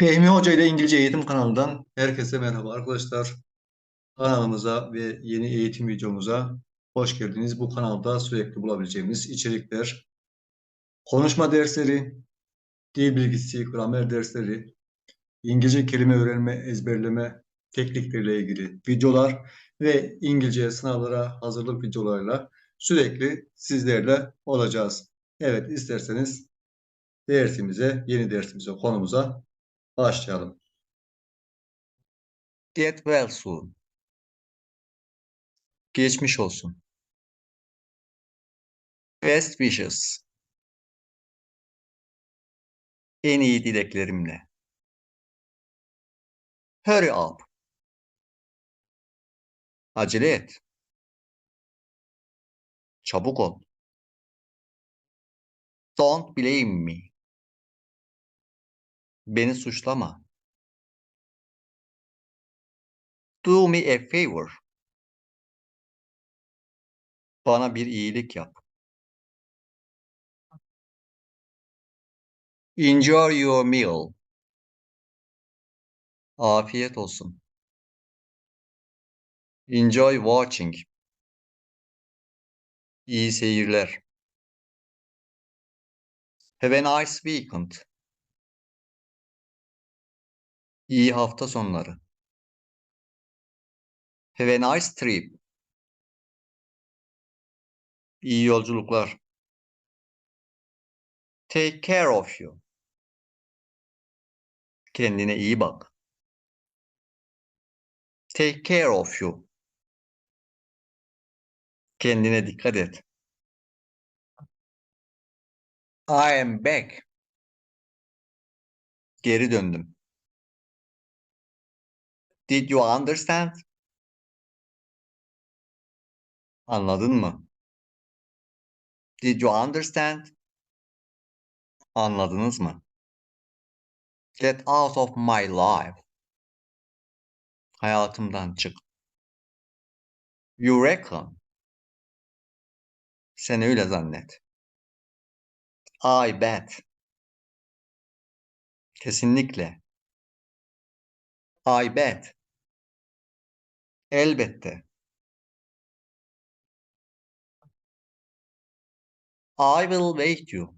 Fehmi Hoca ile İngilizce Eğitim kanalından herkese merhaba arkadaşlar. Kanalımıza ve yeni eğitim videomuza hoş geldiniz. Bu kanalda sürekli bulabileceğimiz içerikler, konuşma dersleri, dil bilgisi, gramer dersleri, İngilizce kelime öğrenme, ezberleme teknikleriyle ilgili videolar ve İngilizce sınavlara hazırlık videolarıyla sürekli sizlerle olacağız. Evet isterseniz dersimize, yeni dersimize, konumuza başlayalım. Get well soon. Geçmiş olsun. Best wishes. En iyi dileklerimle. Hurry up. Acele et. Çabuk ol. Don't blame me. Beni suçlama. Do me a favor. Bana bir iyilik yap. Enjoy your meal. Afiyet olsun. Enjoy watching. İyi seyirler. Have a nice weekend. İyi hafta sonları. Have a nice trip. İyi yolculuklar. Take care of you. Kendine iyi bak. Take care of you. Kendine dikkat et. I am back. Geri döndüm. Did you understand? Anladın mı? Did you understand? Anladınız mı? Get out of my life. Hayatımdan çık. You reckon. Sen öyle zannet. I bet. Kesinlikle. I bet. Elbette. I will wait you.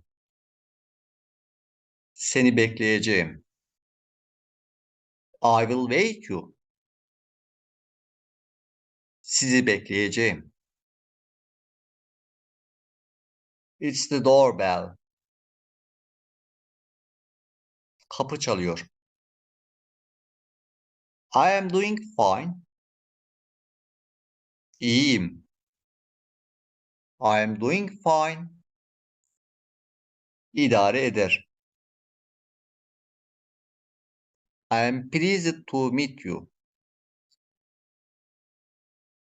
Seni bekleyeceğim. I will wait you. Sizi bekleyeceğim. It's the doorbell. Kapı çalıyor. I am doing fine. İyiyim. I am doing fine. İdare eder. I am pleased to meet you.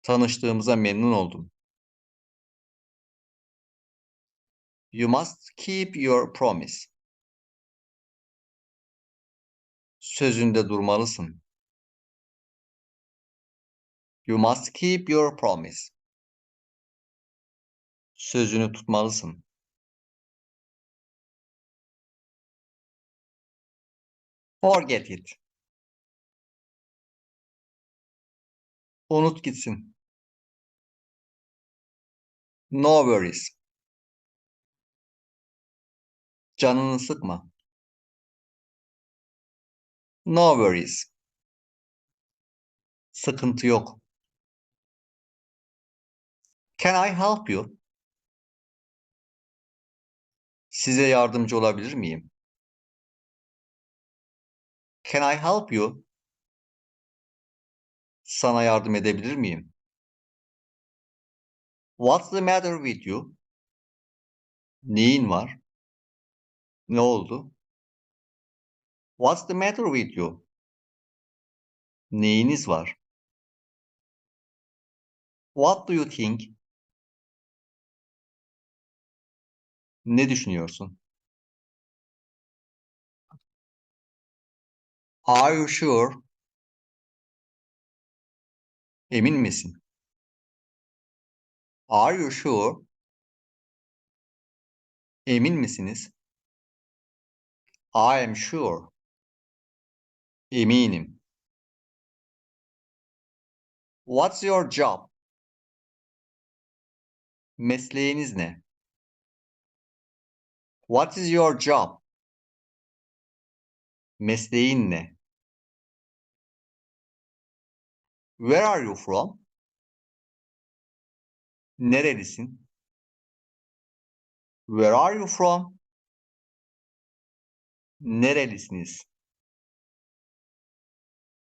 Tanıştığımıza memnun oldum. You must keep your promise. Sözünde durmalısın. You must keep your promise. Sözünü tutmalısın. Forget it. Unut gitsin. No worries. Canını sıkma. No worries. Sıkıntı yok. Can I help you? Size yardımcı olabilir miyim? Can I help you? Sana yardım edebilir miyim? What's the matter with you? Neyin var? Ne oldu? What's the matter with you? Neyiniz var? What do you think? Ne düşünüyorsun? Are you sure? Emin misin? Are you sure? Emin misiniz? I am sure. Eminim. What's your job? Mesleğiniz ne? What is your job? Mesleğin ne? Where are you from? Nerelisin? Where are you from? Nerelisiniz?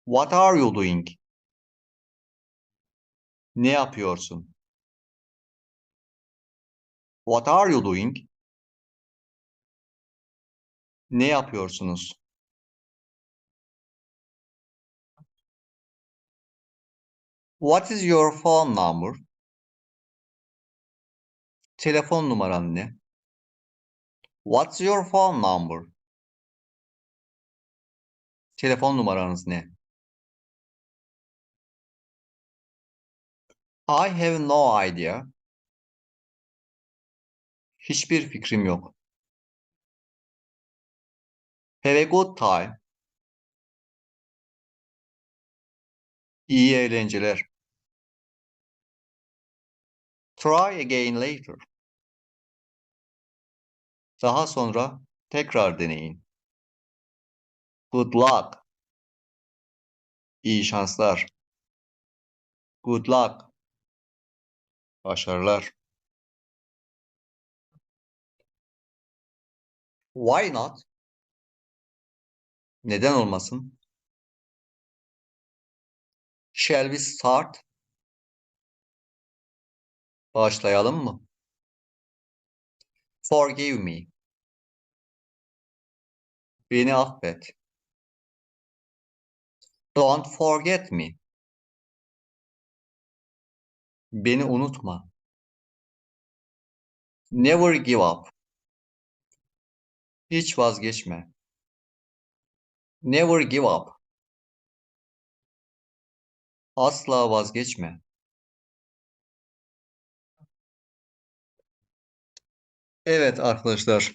What are you doing? Ne yapıyorsun? What are you doing? Ne yapıyorsunuz? What is your phone number? Telefon numaran ne? What's your phone number? Telefon numaranız ne? I have no idea. Hiçbir fikrim yok. Have a good time. İyi eğlenceler. Try again later. Daha sonra tekrar deneyin. Good luck. İyi şanslar. Good luck. Başarılar. Why not? Neden olmasın? Shall we start? Başlayalım mı? Forgive me. Beni affet. Don't forget me. Beni unutma. Never give up. Hiç vazgeçme. Never give up. Asla vazgeçme. Evet arkadaşlar.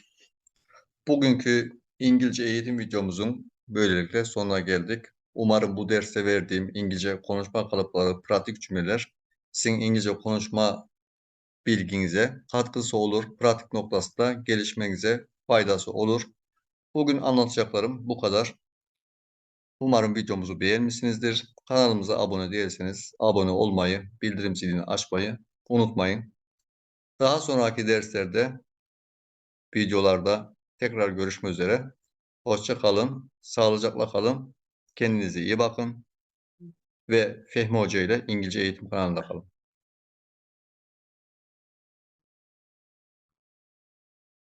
Bugünkü İngilizce eğitim videomuzun böylelikle sonuna geldik. Umarım bu derste verdiğim İngilizce konuşma kalıpları, pratik cümleler sizin İngilizce konuşma bilginize katkısı olur. Pratik noktasında gelişmenize faydası olur. Bugün anlatacaklarım bu kadar. Umarım videomuzu beğenmişsinizdir. Kanalımıza abone değilseniz abone olmayı, bildirim zilini açmayı unutmayın. Daha sonraki derslerde, videolarda tekrar görüşmek üzere. Hoşça kalın, sağlıcakla kalın, kendinize iyi bakın ve Fehmi Hoca ile İngilizce Eğitim kanalında kalın.